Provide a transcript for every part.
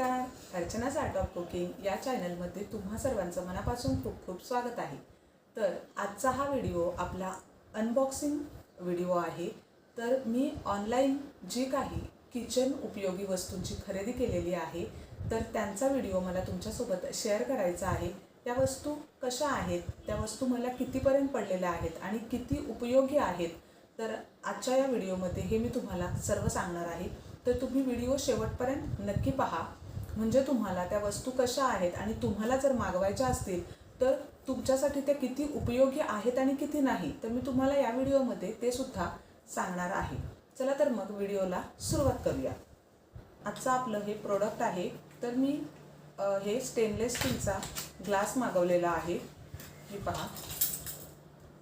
नमस्कार. अर्चनाच art of cooking या चॅनलमध्ये तुम्हा सर्वांचं मनापासून खूप खूप स्वागत आहे. तर आजचा हा व्हिडिओ आपला अनबॉक्सिंग व्हिडिओ आहे. तर मी ऑनलाईन जी काही किचन उपयोगी वस्तूंची खरेदी केलेली आहे तर त्यांचा व्हिडिओ मला तुमच्यासोबत शेअर करायचा आहे. त्या वस्तू कशा आहेत? त्या वस्तू मला कितीपर्यंत पडलेल्या आहेत आणि किती उपयोगी आहेत? तर आजच्या या व्हिडिओमध्ये हे मी तुम्हाला सर्व सांगणार आहे. तर तुम्ही व्हिडिओ शेवटपर्यंत नक्की पहा. म्हणजे तुम्हाला त्या वस्तू कशा आहेत आणि तुम्हाला जर मागवायच्या असतील तर तुमच्यासाठी त्या किती उपयोगी आहेत आणि किती नाही तर मी तुम्हाला या व्हिडिओमध्ये ते सुद्धा सांगणार आहे. चला तर मग व्हिडिओला सुरुवात करूया. आजचं आपलं हे प्रोडक्ट आहे तर मी हे स्टेनलेस स्टीलचा ग्लास मागवलेला आहे. हे पहा.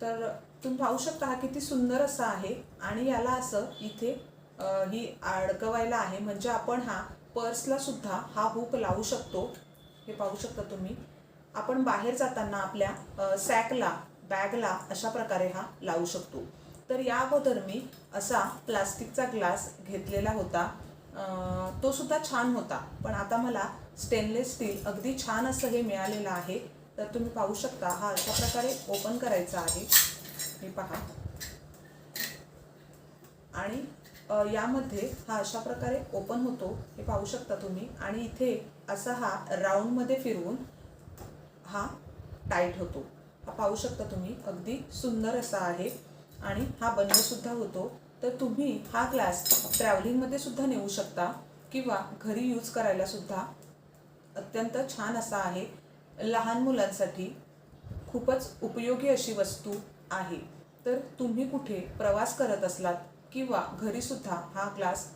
तर तुम्ही पाहू शकता हा किती सुंदर असा आहे आणि याला असं इथे ही अडकवायला आहे. म्हणजे आपण हा पर्सला सुद्धा हा हुक लावू शकतो. हे पाहू शकता तुम्ही. आपण बाहेर जाताना आपल्या सॅकला बॅगला अशा प्रकारे हा लावू शकतो. तर या अगोदर मी असा प्लास्टिकचा ग्लास घेतलेला होता. तो सुद्धा छान होता. पण आता मला स्टेनलेस स्टील अगदी छान असं हे मिळालेलं आहे. तर तुम्ही पाहू शकता हा अशा प्रकारे ओपन करायचा आहे. हे पहा. आणि यामध्ये हा अशा प्रकारे ओपन होतो हे पाहू शकता तुम्ही. आणि इथे असा हा राऊंडमध्ये फिरवून हा टाईट होतो. हा पाहू शकता तुम्ही अगदी सुंदर असा आहे. आणि हा बंदसुद्धा होतो. तर तुम्ही हा ग्लास ट्रॅव्हलिंगमध्ये सुद्धा नेऊ शकता किंवा घरी यूज करायला सुद्धा. अत्यंत छान असा आहे. लहान मुलांसाठी खूपच उपयोगी अशी वस्तू आहे. तर तुम्ही कुठे प्रवास करत असलात किंवा घरीसुद्धा हा ग्लास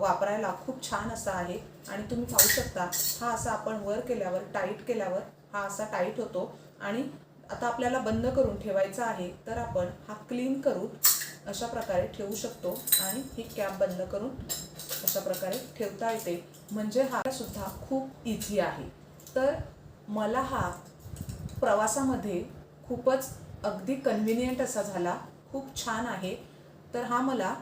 वापरायला खूप छान असा आहे. आणि तुम्ही पाहू शकता हा असा आपण वर केल्यावर टाईट केल्यावर हा असा टाईट होतो. आणि आता आपल्याला बंद करून ठेवायचा आहे तर आपण हा क्लीन करून अशा प्रकारे ठेवू शकतो. आणि ही कॅप बंद करून अशा प्रकारे ठेवता येते. म्हणजे हा सुद्धा खूप इझी आहे. तर मला हा प्रवासामध्ये खूपच अगदी कन्व्हिनियंट असा झाला. खूप छान आहे. तर हा मला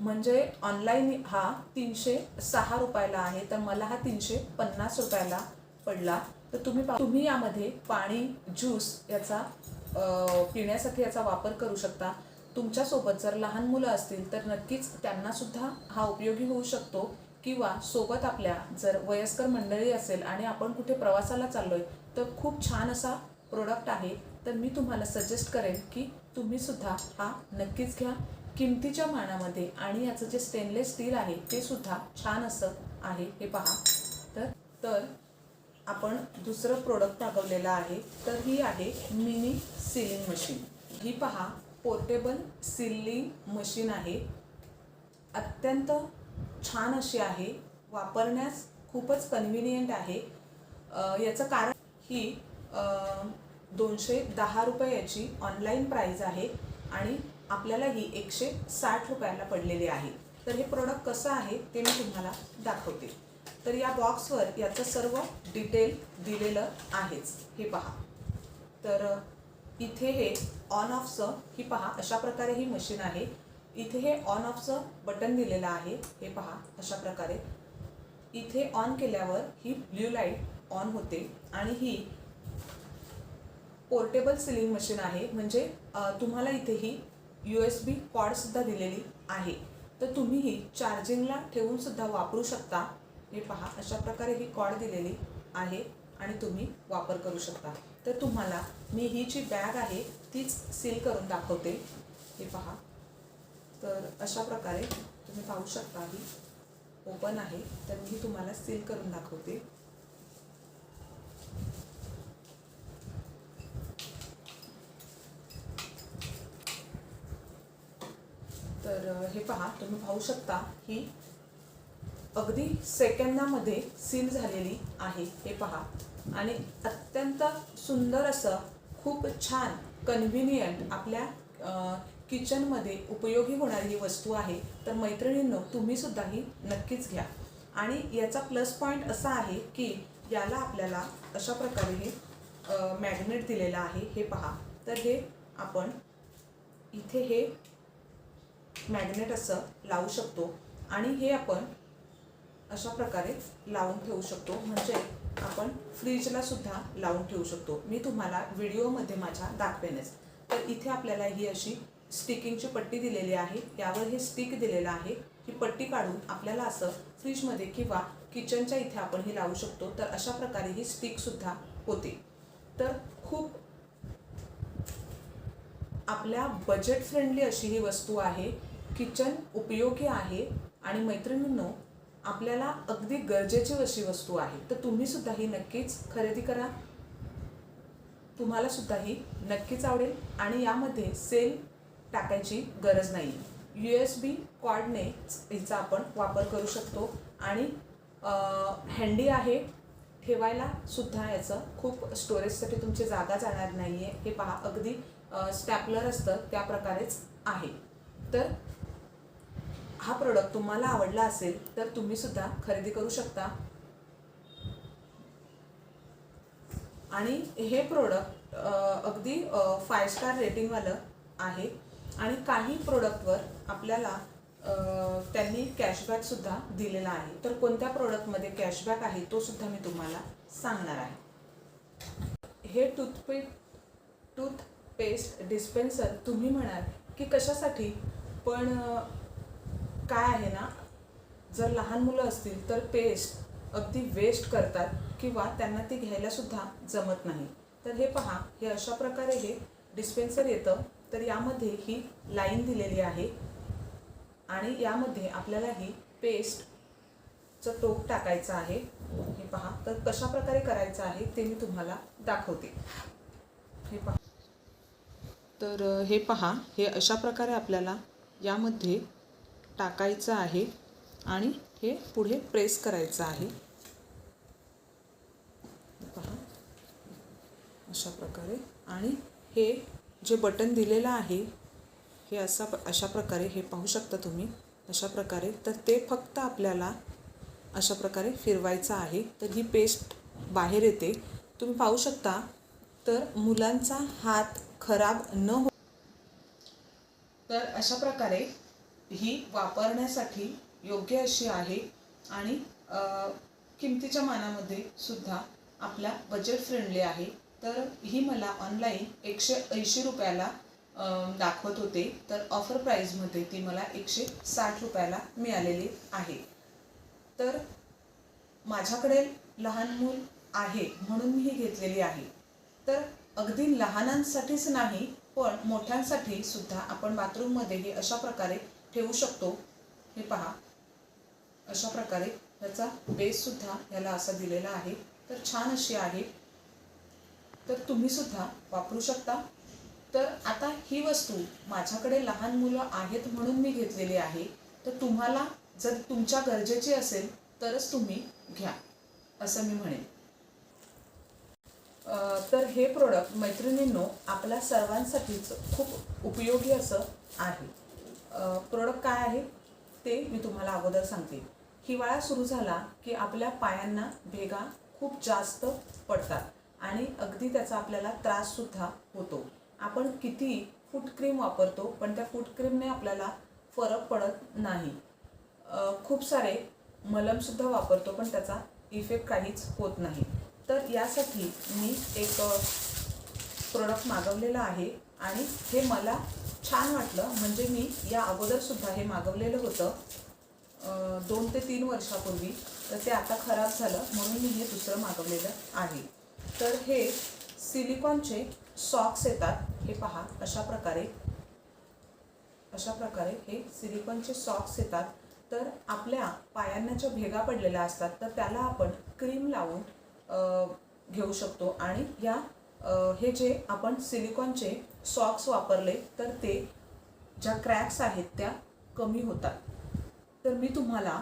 म्हणजे ऑनलाईन हा तीनशे सहा रुपयाला आहे. तर मला हा तीनशे पन्नास रुपयाला पडला. तर तुम्ही पा- तुम्ही यामध्ये पाणी ज्यूस याचा पिण्यासाठी याचा वापर करू शकता. तुमच्यासोबत जर लहान मुलं असतील तर नक्कीच त्यांनासुद्धा हा उपयोगी होऊ शकतो. किंवा सोबत आपल्या जर वयस्कर मंडळी असेल आणि आपण कुठे प्रवासाला चाललो आहे तर खूप छान असा प्रोडक्ट आहे. तर मी तुम्हाला सजेस्ट करेन की तुम्ही सुद्धा हा नक्कीच घ्या. किमतीच्या मानामध्ये आणि याचं जे स्टेनलेस स्टील आहे ते सुद्धा छान असं आहे. हे पहा. तर तर आपण दुसरं प्रोडक्ट मागवलेलं आहे. तर ही आहे मिनी सिलिंग मशीन ही पहा पोर्टेबल सिलिंग मशीन आहे. अत्यंत छान अशी आहे. वापरण्यास खूपच कन्व्हिनियंट आहे. याचं कारण ही दोनशे दहा रुपये याची ऑनलाईन प्राईज आहे आणि आपल्याला ही एकशे साठ रुपयाला पडलेली आहे. तर हे प्रोडक्ट कसं आहे ते मी तुम्हाला दाखवते. तर या बॉक्सवर याचं सर्व डिटेल दिलेलं आहेच. हे पहा. तर इथे हे ऑन ऑफचं ही पहा अशा प्रकारे ही मशीन आहे. इथे हे ऑन ऑफचं बटन दिलेलं आहे. हे पहा अशा प्रकारे. इथे ऑन केल्यावर ही ब्ल्यू लाइट ऑन होते आणि ही पोर्टेबल सिलिंग मशीन आहे. म्हणजे तुम्हाला इथे ही यू एस बी कॉडसुद्धा दिलेली आहे. तर तुम्ही ही चार्जिंगला ठेवूनसुद्धा वापरू शकता. हे पहा अशा प्रकारे ही कॉड दिलेली आहे आणि तुम्ही वापर करू शकता. तर तुम्हाला मी ही जी बॅग आहे तीच सील करून दाखवते. हे पहा. तर अशा प्रकारे तुम्ही पाहू शकता ही ओपन आहे. तर मी तुम्हाला सील करून दाखवते. तर हे पहा तुम्ही पाहू शकता ही अगदी सेकंदामध्ये सील झालेली आहे हे पहा. आणि अत्यंत सुंदर असं खूप छान कन्व्हिनियंट आपल्या किचनमध्ये उपयोगी होणारी ही वस्तू आहे. तर मैत्रिणींनो तुम्ही सुद्धा ही नक्कीच घ्या. आणि याचा प्लस पॉईंट असा आहे की याला आपल्याला अशा प्रकारे हे मॅग्नेट दिलेलं आहे हे पहा. तर हे आपण इथे हे मॅग्नेट असं लावू शकतो आणि हे आपण अशा प्रकारे लावून ठेवू शकतो. म्हणजे आपण फ्रीजला सुद्धा लावून ठेवू शकतो. मी तुम्हाला व्हिडिओमध्ये माझ्या दाखवेनच. तर इथे आपल्याला ही अशी स्टिकिंगची पट्टी दिलेली आहे. यावर हे स्टिक दिलेलं आहे ही पट्टी काढून आपल्याला असं फ्रीजमध्ये किंवा किचनच्या इथे आपण हे लावू शकतो. तर अशा प्रकारे ही स्टिकसुद्धा होते. तर खूप आपल्या बजेट फ्रेंडली अशी ही वस्तू आहे. किचन उपयोगी आहे आणि मैत्रिणींनो आपल्याला अगदी गरजेची अशी वस्तू आहे. तर तुम्ही सुद्धा ही नक्कीच खरेदी करा. तुम्हाला सुद्धा ही नक्कीच आवडेल आणि यामध्ये सेल टाकायची गरज नाही यू एस बी कॉर्डने हिचा आपण वापर करू शकतो आणि हँडी आहे. ठेवायला सुद्धा याचं खूप स्टोरेजसाठी तुमची जागा जाणार नाही आहे हे पहा अगदी स्टॅपलर असतं त्या प्रकारेच आहे. तर हा प्रोडक्ट तुम्हाला आवडला असेल तर तुम्ही सुद्धा खरेदी करू शकता. आणि हे प्रोडक्ट अगदी फाय स्टार रेटिंगवालं आहे. आणि काही प्रोडक्टवर आपल्याला त्यांनी कॅशबॅकसुद्धा दिलेला आहे. तर कोणत्या प्रोडक्टमध्ये कॅशबॅक आहे तो सुद्धा मी तुम्हाला सांगणार आहे. हे टूथपे टूथपेस्ट डिस्पेन्सर तुम्ही म्हणाल की कशासाठी? पण काय आहे ना जर लहान मुलं असतील तर पेस्ट अगदी वेस्ट करतात किंवा त्यांना ती घ्यायला सुद्धा जमत नाही. तर हे पहा हे अशा प्रकारे हे डिस्पेन्सर येतं. तर यामध्ये ही लाईन दिलेली आहे आणि यामध्ये आपल्याला ही पेस्टचं टोप टाकायचं आहे. हे पहा तर कशा प्रकारे करायचं आहे ते मी तुम्हाला दाखवते. हे पहा. तर हे पहा हे अशा प्रकारे आपल्याला यामध्ये टाकायचं आहे आणि हे पुढे प्रेस करायचं आहे. पहा. अशा प्रकारे. आणि हे जे बटन दिलेलं आहे हे असा अशा प्रकारे हे पाहू शकता तुम्ही. अशा प्रकारे. तर ते फक्त आपल्याला अशा प्रकारे फिरवायचं आहे. तर ही पेस्ट बाहेर येते. तुम्ही पाहू शकता. तर मुलांचा हात खराब न हो तर अशा प्रकारे ही वापरण्यासाठी योग्य अशी आहे आणि किमतीच्या मानामध्ये सुद्धा आपला बजेट फ्रेंडली आहे. तर ही मला ऑनलाईन एकशे ऐंशी रुपयाला दाखवत होते. तर ऑफर प्राईजमध्ये ती मला एकशे साठ रुपयाला मिळालेली आहे. तर माझ्याकडे लहान मूल आहे म्हणून मी ही घेतलेली आहे. तर अगदी लहानांसाठीच नाही पण मोठ्यांसाठी सुद्धा आपण बाथरूममध्ये हे अशा प्रकारे ठेवू शकतो. हे पहा. अशा प्रकारे याचा बेससुद्धा याला असा दिलेला आहे. तर छान अशी आहे. तर तुम्हीसुद्धा वापरू शकता. तर आता ही वस्तू माझ्याकडे लहान मुलं आहेत म्हणून मी घेतलेली आहे. तर तुम्हाला जर तुमच्या गरजेची असेल तरच तुम्ही घ्या असं मी म्हणेन. तर हे प्रोडक्ट मैत्रिणींनो आपल्या सर्वांसाठीच खूप उपयोगी असं आहे. प्रोडक्ट काय आहे ते मी तुम्हाला अगोदर सांगते. हिवाळा सुरू झाला की आपल्या पायांना भेगा खूप जास्त पडतात आणि अगदी त्याचा आपल्याला त्राससुद्धा होतो. आपण किती फूट क्रीम वापरतो पण त्या फूट क्रीमने आपल्याला फरक पडत नाही. खूप सारे मलमसुद्धा वापरतो पण त्याचा इफेक्ट काहीच होत नाही. तर यासाठी मी एक प्रोडक्ट मागवलेलं आहे आणि हे मला छान वाटलं. म्हणजे मी या अगोदरसुद्धा हे मागवलेलं होतं दोन ते तीन वर्षापूर्वी. तर ते आता खराब झालं म्हणून मी हे दुसरं मागवलेलं आहे. तर हे सिलिकॉनचे सॉक्स येतात. हे पहा अशा प्रकारे अशा प्रकारे हे सिलिकॉनचे सॉक्स येतात. तर आपल्या पायांना ज्या भेगा पडलेल्या असतात तर त्याला आपण क्रीम लावून घेऊ शकतो. आणि या हे जे आपण सिलिकॉनचे सॉक्स वापरले तर ते ज्या क्रॅक्स आहेत त्या कमी होतात. तर मी तुम्हाला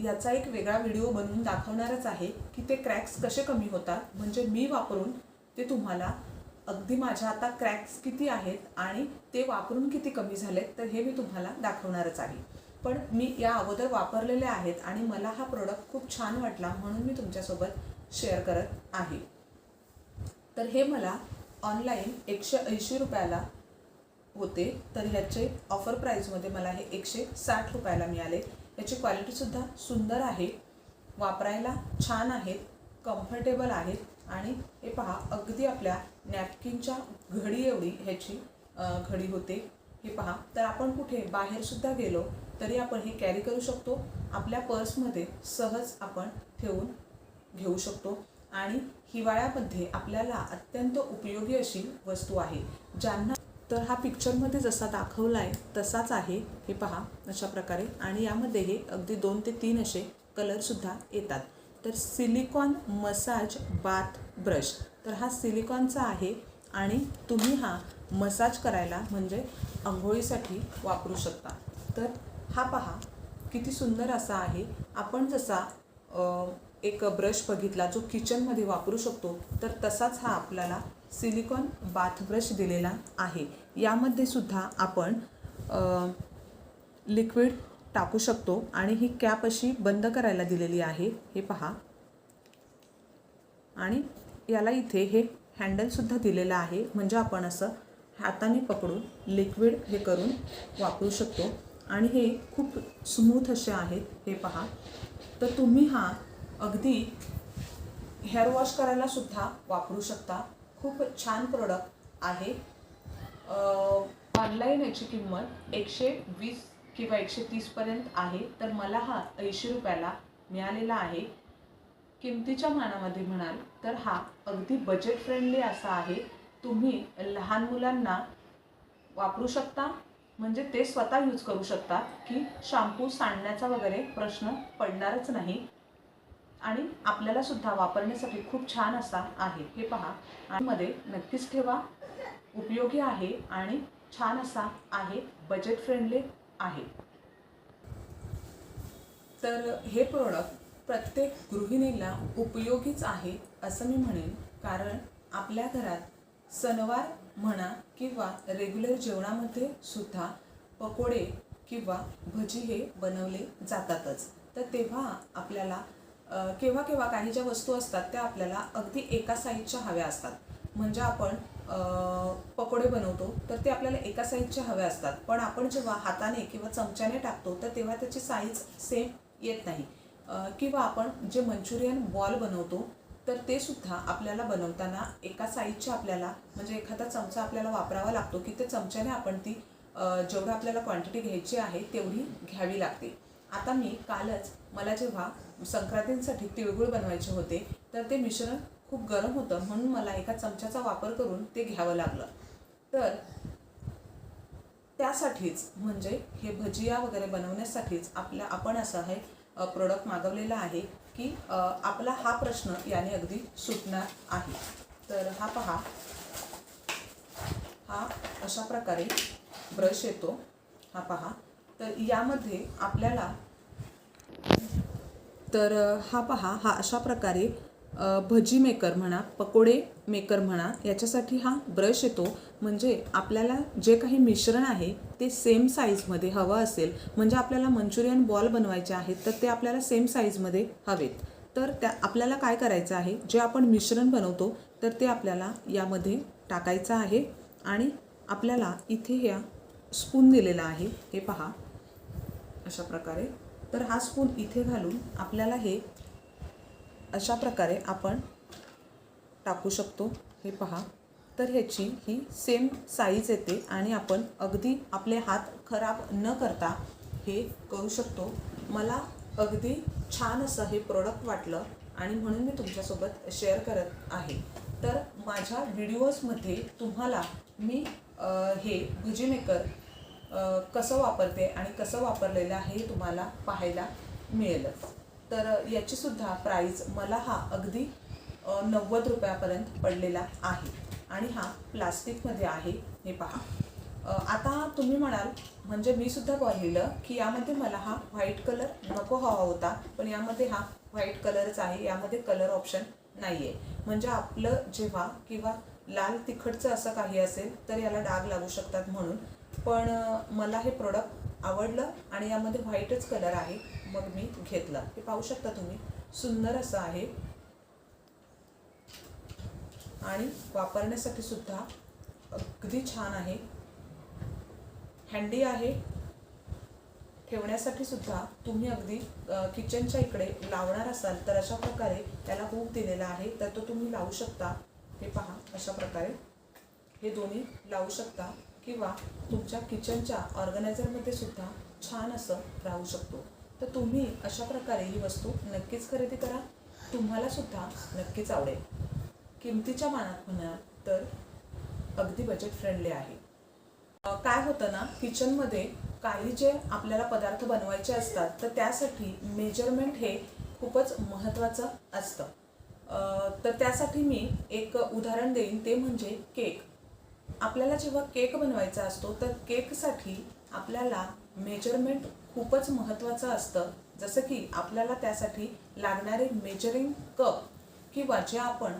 याचा एक वेगळा व्हिडिओ बनवून दाखवणारच आहे की ते क्रॅक्स कसे कमी होतात. म्हणजे मी वापरून ते तुम्हाला अगदी माझ्या आता क्रॅक्स किती आहेत आणि ते वापरून किती कमी झालेत तर हे मी तुम्हाला दाखवणारच आहे. पण मी या अगोदर वापरलेले आहेत आणि मला हा प्रोडक्ट खूप छान वाटला म्हणून मी तुमच्यासोबत शेअर करत आहे. तर हे मला ऑनलाईन एकशे ऐंशी रुपयाला होते तर ह्याचे ऑफर प्राईजमध्ये मला हे एकशे साठ रुपयाला मिळाले. याची क्वालिटीसुद्धा सुंदर आहे वापरायला छान आहेत कम्फर्टेबल आहेत आणि हे पहा अगदी आपल्या नॅपकिनच्या घडी एवढी ह्याची घडी होते. हे पहा तर आपण कुठे बाहेरसुद्धा गेलो तरी आपण हे कॅरी करू शकतो. आपल्या पर्समध्ये सहज आपण ठेवून घेऊ शकतो. आणि हिवाळ्यामध्ये आपल्याला अत्यंत उपयोगी अशी वस्तू आहे. ज्यांना तर हा पिक्चरमध्ये जसा दाखवला आहे तसाच आहे. हे पहा अशा प्रकारे. आणि यामध्ये हे अगदी दोन ते तीन असे कलरसुद्धा येतात. तर सिलिकॉन मसाज बाथ ब्रश तर हा सिलिकॉनचा आहे आणि तुम्ही हा मसाज करायला म्हणजे आंघोळीसाठी वापरू शकता. तर हा पहा किती सुंदर असा आहे. आपण जसा एक ब्रश बघितला जो किचनमध्ये वापरू शकतो तर तसाच हा आपल्याला सिलिकॉन बाथ ब्रश दिलेला आहे. यामध्ये सुद्धा आपण लिक्विड टाकू शकतो आणि ही कॅप अशी बंद करायला दिलेली आहे. हे पहा. आणि याला इथे हे हँडलसुद्धा दिलेलं आहे. म्हणजे आपण असं हाताने पकडून लिक्विड हे करून वापरू शकतो. आणि हे खूप स्मूथ असे आहेत. हे पहा. तर तुम्ही हा अगदी हेअर वॉश करायला सुद्धा वापरू शकता. खूप छान प्रोडक्ट आहे. ऑनलाईन याची किंमत एकशे वीस किंवा एकशे तीसपर्यंत आहे. तर मला हा ऐंशी रुपयाला मिळालेला आहे. किमतीच्या मानामध्ये म्हणाल तर हा अगदी बजेट फ्रेंडली असा आहे. तुम्ही लहान मुलांना वापरू शकता. म्हणजे ते स्वतः यूज करू शकतात की शॅम्पू सांडण्याचा वगैरे प्रश्न पडणारच नाही. आणि आपल्याला सुद्धा वापरण्यासाठी खूप छान असा आहे. हे पहा. मध्ये नक्कीच ठेवा. उपयोगी आहे आणि छान असा आहे. बजेट फ्रेंडली आहे. तर हे प्रोडक्ट प्रत्येक गृहिणीला उपयोगीच आहे असं मी म्हणेन. कारण आपल्या घरात सणवार म्हणा किंवा रेग्युलर जेवणामध्ये सुद्धा पकोडे किंवा भजी हे बनवले जातातच. तर तेव्हा आपल्याला केव्हा केव्हा काही ज्या वस्तू असतात त्या आपल्याला अगदी एका साईजच्या हव्या असतात. म्हणजे आपण पकोडे बनवतो तर ते आपल्याला एका साईजच्या हव्या असतात. पण आपण जेव्हा हाताने किंवा चमच्याने टाकतो तर तेव्हा त्याची साईज सेम येत नाही. किंवा आपण जे मंचुरियन बॉल बनवतो तर ते सुद्धा आपल्याला बनवताना एका साईजच्या आपल्याला म्हणजे एखादा चमचा आपल्याला वापरावा लागतो की ते चमच्याने आपण ती जेवढं आपल्याला क्वांटिटी घ्यायची आहे तेवढी घ्यावी लागते. आता मी कालच मला जेव्हा संक्रांतींसाठी तिळगुळ बनवायचे होते तर ते मिश्रण खूप गरम होतं म्हणून मला एका चमच्याचा वापर करून ते घ्यावं लागलं. तर त्यासाठीच म्हणजे हे भजिया वगैरे बनवण्यासाठीच आपल्या आपण असं हे प्रोडक्ट मागवलेलं आहे की आपला हा प्रश्न याने अगदी सुटणार आहे. तर हा पहा. हा अशा प्रकारे ब्रश येतो. हा पहा. तर यामध्ये आपल्याला तर हा पहा हा अशा प्रकारे भजी मेकर म्हणा पकोडे मेकर म्हणा याच्यासाठी हा ब्रश येतो. म्हणजे आपल्याला जे काही मिश्रण आहे ते सेम साईजमध्ये हवं असेल. म्हणजे आपल्याला मंचुरियन बॉल बनवायचे आहेत तर ते आपल्याला सेम साईजमध्ये हवेत. तर त्या आपल्याला काय करायचं आहे? जे आपण मिश्रण बनवतो तर ते आपल्याला यामध्ये टाकायचं आहे. आणि आपल्याला इथे ह्या स्पून दिलेला आहे. हे पहा. अशा प्रकारे. तर हा स्पून इथे घालून आपल्याला हे अशा प्रकारे आपण टाकू शकतो. हे पहा. तर ह्याची ही सेम साईज येते आणि आपण अगदी आपले हात खराब न करता हे करू शकतो. मला अगदी छान असं हे प्रोडक्ट वाटलं आणि म्हणून मी तुमच्यासोबत शेअर करत आहे. तर माझ्या व्हिडिओजमध्ये तुम्हाला मी हे भजी मेकर कसं वापरते आणि कसं वापरलेलं आहे हे तुम्हाला पाहायला मिळेल तर याचीसुद्धा प्राईज मला हा अगदी नव्वद रुपयापर्यंत पडलेला आहे. आणि हा प्लास्टिकमध्ये आहे. हे पहा. आता तुम्ही म्हणाल म्हणजे मी सुद्धा पाहिलं की यामध्ये मला हा व्हाईट कलर नको हवा होता पण यामध्ये हा व्हाईट कलरच आहे. यामध्ये कलर ऑप्शन नाही आहे म्हणजे आपलं जेव्हा किंवा लाल तिखटचं असं काही असेल तर याला डाग लागू शकतात म्हणून. पण मला हे प्रोडक्ट आवडलं आणि यामध्ये व्हाईटच कलर आहे. मग मी घेतलं. हे पाहू शकता तुम्ही. सुंदर असं आहे. आणि वापरण्यासाठी सुद्धा अगदी छान आहे. हँडी आहे. ठेवण्यासाठी सुद्धा तुम्ही अगदी किचनच्या इकडे लावणार असाल तर अशा प्रकारे त्याला हूक दिलेला आहे. तर तो तुम्ही लावू शकता. हे पहा अशा प्रकारे. हे दोन्ही लावू शकता. किंवा तुमच्या किचनच्या ऑर्गनायझरमध्ये सुद्धा छान असं राहू शकतो. तर तुम्ही अशा प्रकारे ही वस्तू नक्कीच खरेदी करा. तुम्हाला सुद्धा नक्कीच आवडेल. किमतीच्या मानात म्हणाल तर अगदी बजेट फ्रेंडली आहे. काय होतं ना किचनमध्ये काही जे आपल्याला पदार्थ बनवायचे असतात तर त्यासाठी मेजरमेंट हे खूपच महत्त्वाचं असतं. तर त्यासाठी मी एक उदाहरण देईन ते म्हणजे केक आपल्याला जेव्हा केक बनवायचा असतो तर केकसाठी आपल्याला मेजरमेंट खूपच महत्त्वाचं असतं. जसं की आपल्याला त्यासाठी लागणारे मेजरिंग कप किंवा जे आपण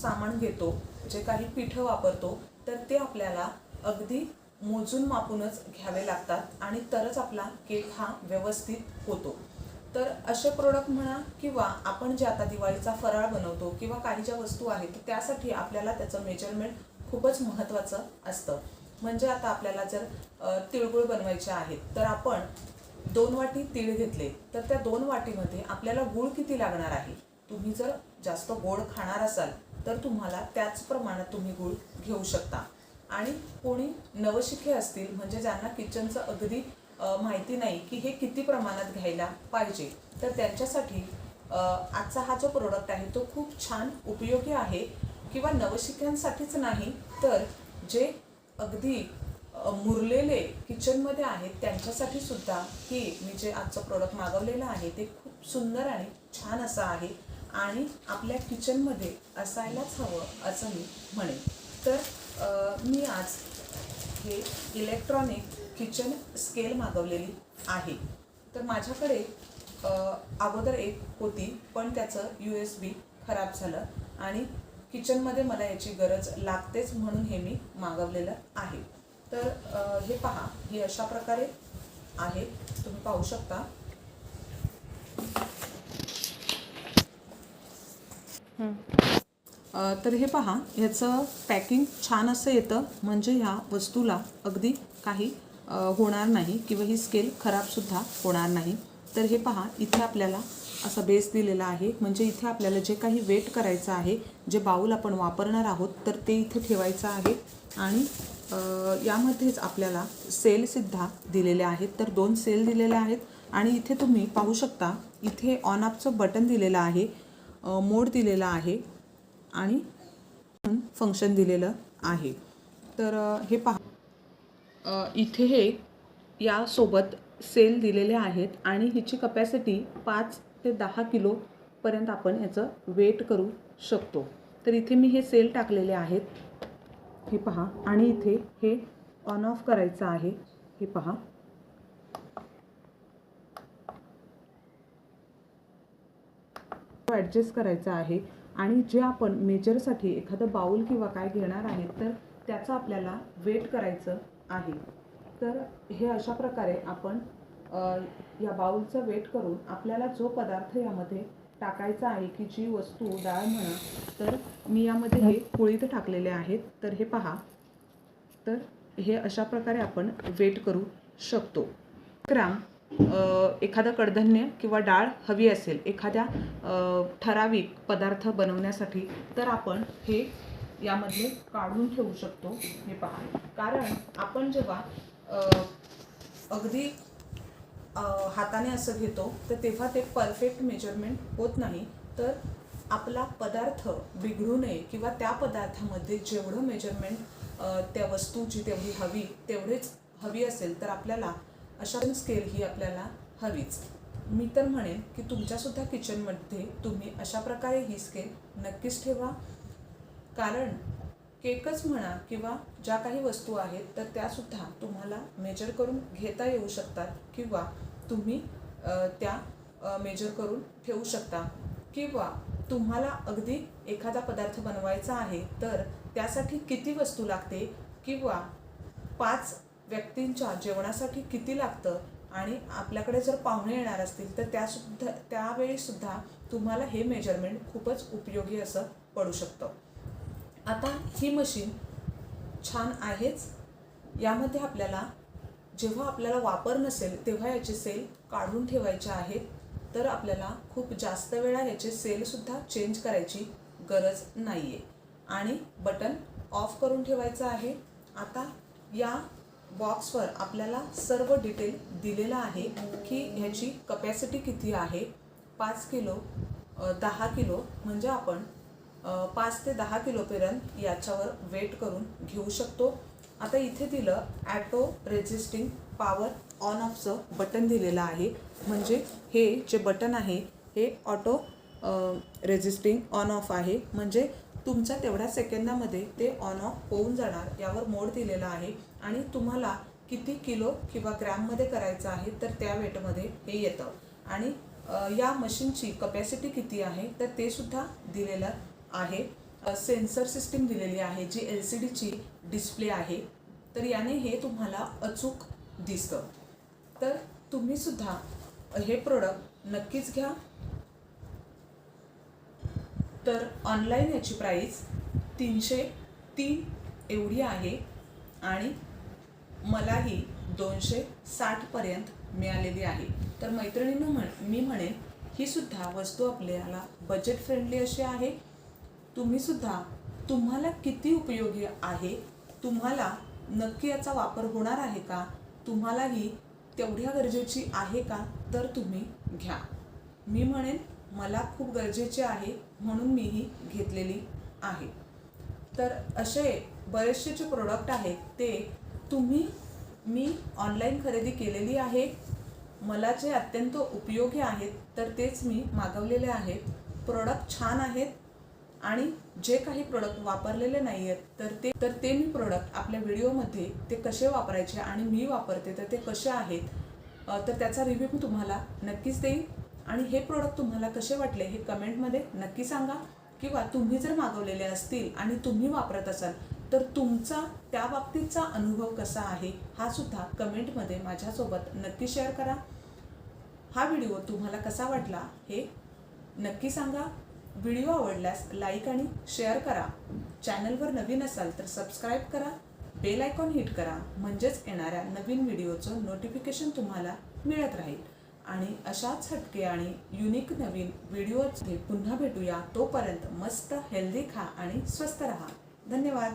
सामान घेतो जे काही पिठं वापरतो तर ते आपल्याला अगदी मोजून मापूनच घ्यावे लागतात आणि तरच आपला केक हा व्यवस्थित होतो. तर असे प्रोडक्ट म्हणा किंवा आपण जे आता दिवाळीचा फराळ बनवतो किंवा काही ज्या वस्तू आहेत तर त्यासाठी आपल्याला त्याचं मेजरमेंट खूपच महत्त्वाचं असतं. म्हणजे आता आपल्याला जर तिळगुळ बनवायचे आहेत तर आपण दोन वाटी तीळ घेतले तर त्या दोन वाटीमध्ये आपल्याला गुळ किती लागणार आहे? तुम्ही जर जास्त गोड खाणार असाल तर तुम्हाला त्याच प्रमाणात तुम्ही गुळ घेऊ शकता. आणि कोणी नवशिके असतील म्हणजे ज्यांना किचनचं अगदी माहिती नाही की हे किती प्रमाणात घ्यायला पाहिजे. तर त्यांच्यासाठी आजचा हा जो प्रोडक्ट आहे तो खूप छान उपयोगी आहे किंवा नवशिक्यांसाठीच नाही तर जे अगदी मुरलेले किचनमध्ये आहेत त्यांच्यासाठी सुद्धा हे मी जे आजचं प्रोडक्ट मागवलेलं आहे ते खूप सुंदर आणि छान असं आहे आणि आपल्या किचनमध्ये असायलाच हवं असं मी म्हणेन. तर मी आज हे इलेक्ट्रॉनिक किचन स्केल मागवलेली आहे. तर माझ्याकडे अगोदर एक होती पण त्याचं यू एस बी खराब झालं आणि किचनमध्ये मला याची गरज लागतेच म्हणून हे मी मागवलेलं आहे. तर हे पहा ही अशा प्रकारे आहे. तुम्ही पाहू शकता. तर हे पहा ह्याचं पॅकिंग छान असं येतं. म्हणजे ह्या वस्तूला अगदी काही होणार नाही किंवा ही स्केल खराबसुद्धा होणार नाही. तर हे पहा इथे आपल्याला असा बेस दिलेला आहे. म्हणजे इथे आपल्याला जे काही वेट करायचं आहे जे बाऊल आपण वापरणार आहोत तर ते इथे ठेवायचं आहे. आणि यामध्येच आपल्याला सेलसुद्धा दिलेले आहेत. तर दोन सेल दिलेले आहेत. आणि इथे तुम्ही पाहू शकता इथे ऑन ऑफचं बटन दिलेलं आहे. मोड दिलेला आहे. आणि फंक्शन दिलेलं आहे. तर हे पहा. इथे हे यासोबत सेल दिलेले आहेत आणि हिची कपॅसिटी पाच ते दहा किलोपर्यंत आपण याचं वेट करू शकतो. तर इथे मी हे सेल टाकलेले आहेत. हे पहा. आणि इथे हे ऑन ऑफ करायचं आहे. हे पहा. ॲडजस्ट करायचा आहे. आणि जे आपण मेजरसाठी एखादं बाऊल किंवा काय घेणार आहे तर त्याचं आपल्याला वेट करायचं आहे. तर हे अशा प्रकारे आपण या बाऊलचं वेट करून आपल्याला जो पदार्थ यामध्ये टाकायचा आहे की जी वस्तू डाळ म्हणा तर मी यामध्ये हे पोळीत टाकलेले आहेत. तर हे पहा. तर हे अशा प्रकारे आपण वेट करू शकतो. ग्राम एखादं कडधान्य किंवा डाळ हवी असेल एखाद्या ठराविक पदार्थ बनवण्यासाठी तर आपण हे यामध्ये काढून ठेवू शकतो हे पहा. कारण आपण जेव्हा अगदी हाताने असं घेतो तर तेव्हा ते परफेक्ट मेजरमेंट होत नाही. तर आपला पदार्थ बिघडू नये किंवा त्या पदार्थामध्ये जेवढं मेजरमेंट त्या वस्तूची तेवढी हवी तेवढीच हवी असेल तर आपल्याला अशा स्केल ही आपल्याला हवीच. मी तर म्हणेन की तुमच्यासुद्धा किचनमध्ये तुम्ही अशा प्रकारे ही स्केल नक्कीच ठेवा. कारण केकच म्हणा किंवा ज्या काही वस्तू आहेत तर त्यासुद्धा तुम्हाला मेजर करून घेता येऊ शकतात किंवा तुम्ही त्या मेजर करून ठेवू शकता. किंवा तुम्हाला अगदी एखादा पदार्थ बनवायचा आहे तर त्यासाठी किती वस्तू लागते किंवा पाच व्यक्तींच्या जेवणासाठी किती लागतं आणि आपल्याकडे जर पाहुणे येणार असतील तर त्यासुद्धा त्यावेळीसुद्धा तुम्हाला हे मेजरमेंट खूपच उपयोगी असं पडू शकतं. आता ही मशीन छान आहेच. यामध्ये आपल्याला जेव्हा आपल्याला वापर नसेल तेव्हा याचे सेल काढून ठेवायचे आहेत. तर आपल्याला खूप जास्त वेळा याचे सेलसुद्धा चेंज करायची गरज नाही आहे आणि बटन ऑफ करून ठेवायचं आहे. आता या बॉक्सवर आपल्याला सर्व डिटेल दिलेलं आहे की ह्याची कपॅसिटी किती आहे. पाच किलो दहा किलो म्हणजे आपण पाच ते दहा किलोपर्यंत याच्यावर वेट करून घेऊ शकतो. आता इथे दिलं ॲटो रेजिस्टिंग पॉवर ऑन ऑफचं बटन दिलेलं आहे. म्हणजे हे जे बटन आहे हे ऑटो रेजिस्टिंग ऑन ऑफ आहे. म्हणजे तुमच्या तेवढ्या सेकंदामध्ये ते ऑन ऑफ होऊन जाणार यावर मोड दिलेला आहे. आणि तुम्हाला किती किलो किंवा ग्रॅममध्ये करायचं आहे तर त्या वेटमध्ये हे येतं. आणि या मशीनची कपॅसिटी किती आहे तर ते सुद्धा दिलेलं आहे. सेन्सर सिस्टीम दिलेली आहे जी एल सी डीची डिस्प्ले आहे. तर याने हे तुम्हाला अचूक दिसतं. तर तुम्ही सुद्धा हे प्रोडक्ट नक्कीच घ्या. तर ऑनलाईन याची प्राईस तीनशे तीन एवढी आहे आणि मलाही दोनशे साठपर्यंत मिळालेली आहे. तर मैत्रिणीनं म्हण मी म्हणेन ही सुद्धा वस्तू आपल्याला बजेट फ्रेंडली अशी आहे. तुम्ही सुद्धा तुम्हाला किती उपयोगी आहे? तुम्हाला नक्की याचा वापर होणार आहे का? तुम्हालाही तेवढ्या गरजेची आहे का? तर तुम्ही घ्या. मी म्हणेन मला खूप गरजेचे आहे म्हणून मी ही घेतलेली आहे. तर असे बरेचसे जे प्रोडक्ट आहेत ते तुम्ही मी ऑनलाईन खरेदी केलेली आहे. मला जे अत्यंत उपयोगी आहेत तर तेच मी मागवलेले आहेत. प्रोडक्ट छान आहेत आणि जे काही प्रोडक्ट वापरलेले नाही आहेत तर ते तर ते मी प्रोडक्ट आपल्या व्हिडिओमध्ये ते कसे वापरायचे आणि मी वापरते तर ते कसे आहेत तर त्याचा रिव्ह्यू मी तुम्हाला नक्कीच देईन. आणि हे प्रोडक्ट तुम्हाला कसे वाटले हे कमेंटमध्ये नक्की सांगा. किंवा तुम्ही जर मागवलेले असतील आणि तुम्ही वापरत असाल तर तुमचा त्या बाबतीतचा अनुभव कसा आहे हा सुद्धा कमेंटमध्ये माझ्यासोबत नक्की शेअर करा. हा व्हिडिओ तुम्हाला कसा वाटला हे नक्की सांगा. व्हिडिओ आवडल्यास लाईक आणि शेअर करा. चॅनलवर नवीन असाल तर सबस्क्राईब करा. बेल आयकॉन हिट करा. म्हणजेच येणाऱ्या नवीन व्हिडिओचं नोटिफिकेशन तुम्हाला मिळत राहील. आणि अशाच हटके आणि युनिक नवीन व्हिडिओचे पुन्हा भेटूया. तोपर्यंत मस्त हेल्दी खा आणि स्वस्त रहा. धन्यवाद.